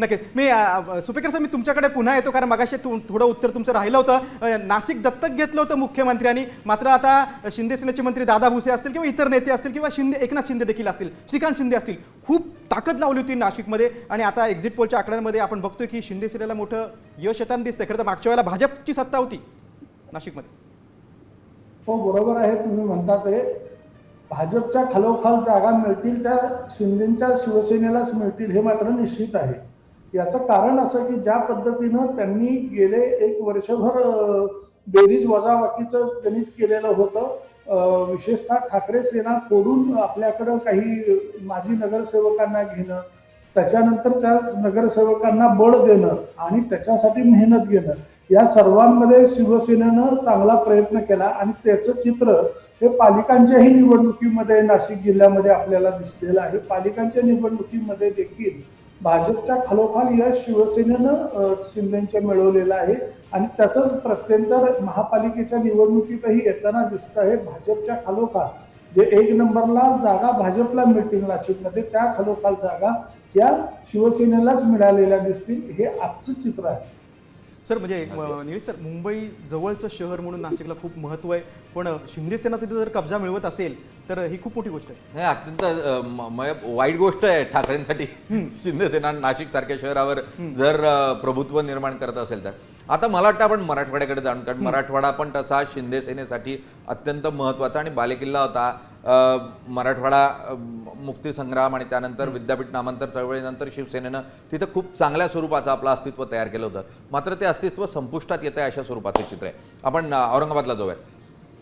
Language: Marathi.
नक्कीच मी अ, सुपेकर सर मी तुमच्याकडे पुन्हा येतो कारण मगाशी तु- थोडं उत्तर तुमचं राहिलं होतं. नाशिक दत्तक घेतलं होतं मुख्यमंत्र्यांनी. मात्र आता शिंदे सेनेचे मंत्री दादा भुसे असतील किंवा इतर नेते असतील किंवा शिंदे एकनाथ शिंदे देखील असतील श्रीकांत शिंदे असतील खूप ताकद लावली होती नाशिकमध्ये. आणि आता एक्झिट पोलच्या आकड्यांमध्ये आपण बघतोय की शिंदे सेनेला मोठं यश येताना दिसतंय. खरं तर मागच्या वेळेला भाजपची सत्ता होती नाशिकमध्ये. हो बरोबर आहे. तुम्ही म्हणता ते भाजपच्या खालोखाल जागा मिळतील त्या शिंदेच्या शिवसेनेलाच मिळतील हे मात्र निश्चित आहे. याचं कारण असं की ज्या पद्धतीनं त्यांनी गेले एक वर्षभर बेरीज वजाबाकीचं गणित केलेलं होतं. विशेषतः ठाकरे सेना फोडून आपल्याकडं काही माजी नगरसेवकांना घेणं त्याच्यानंतर त्या नगरसेवकांना बळ देणं आणि त्याच्यासाठी मेहनत घेणं या सर्वांमध्ये शिवसेनेनं चांगला प्रयत्न केला आणि त्याचं चित्र हे पालिकांच्याही निवडणुकीमध्ये नाशिक जिल्ह्यामध्ये आपल्याला दिसलेलं आहे. पालिकांच्या निवडणुकीमध्ये देखील भाजपच्या खालोखाल यश शिवसेनेनं शिंदेच्या मिळवलेलं आहे. आणि त्याचंच प्रत्यंतर महापालिकेच्या निवडणुकीतही येताना दिसत आहे भाजपच्या खालोखाल. जे एक नंबरला जागा भाजपला मिळतील नाशिकमध्ये त्या खालोखाल जागा या शिवसेनेलाच मिळालेल्या दिसतील हे आजचं चित्र आहे. सर म्हणजे निलेश सर मुंबई जवळचं शहर म्हणून नाशिकला खूप महत्त्व आहे. पण शिंदे सेना तिथे जर कब्जा मिळवत असेल तर ही खूप मोठी गोष्ट आहे. नाही अत्यंत वाईट गोष्ट आहे ठाकरेंसाठी. शिंदे सेना नाशिक सारख्या शहरावर जर प्रभुत्व निर्माण करत असेल तर. आता मला वाटतं आपण मराठवाड्याकडे जाऊन कारण मराठवाडा पण तसा शिंदे सेनेसाठी अत्यंत महत्त्वाचा आणि बालेकिल्ला होता. मराठवाडा मुक्तीसंग्राम आणि त्यानंतर विद्यापीठ नामांतर चळवळीनंतर शिवसेनेनं तिथं खूप चांगल्या स्वरूपाचं आपलं अस्तित्व तयार केलं होतं. मात्र ते अस्तित्व संपुष्टात येत आहे अशा स्वरूपाचं चित्र आहे. आपण औरंगाबादला जाऊयात.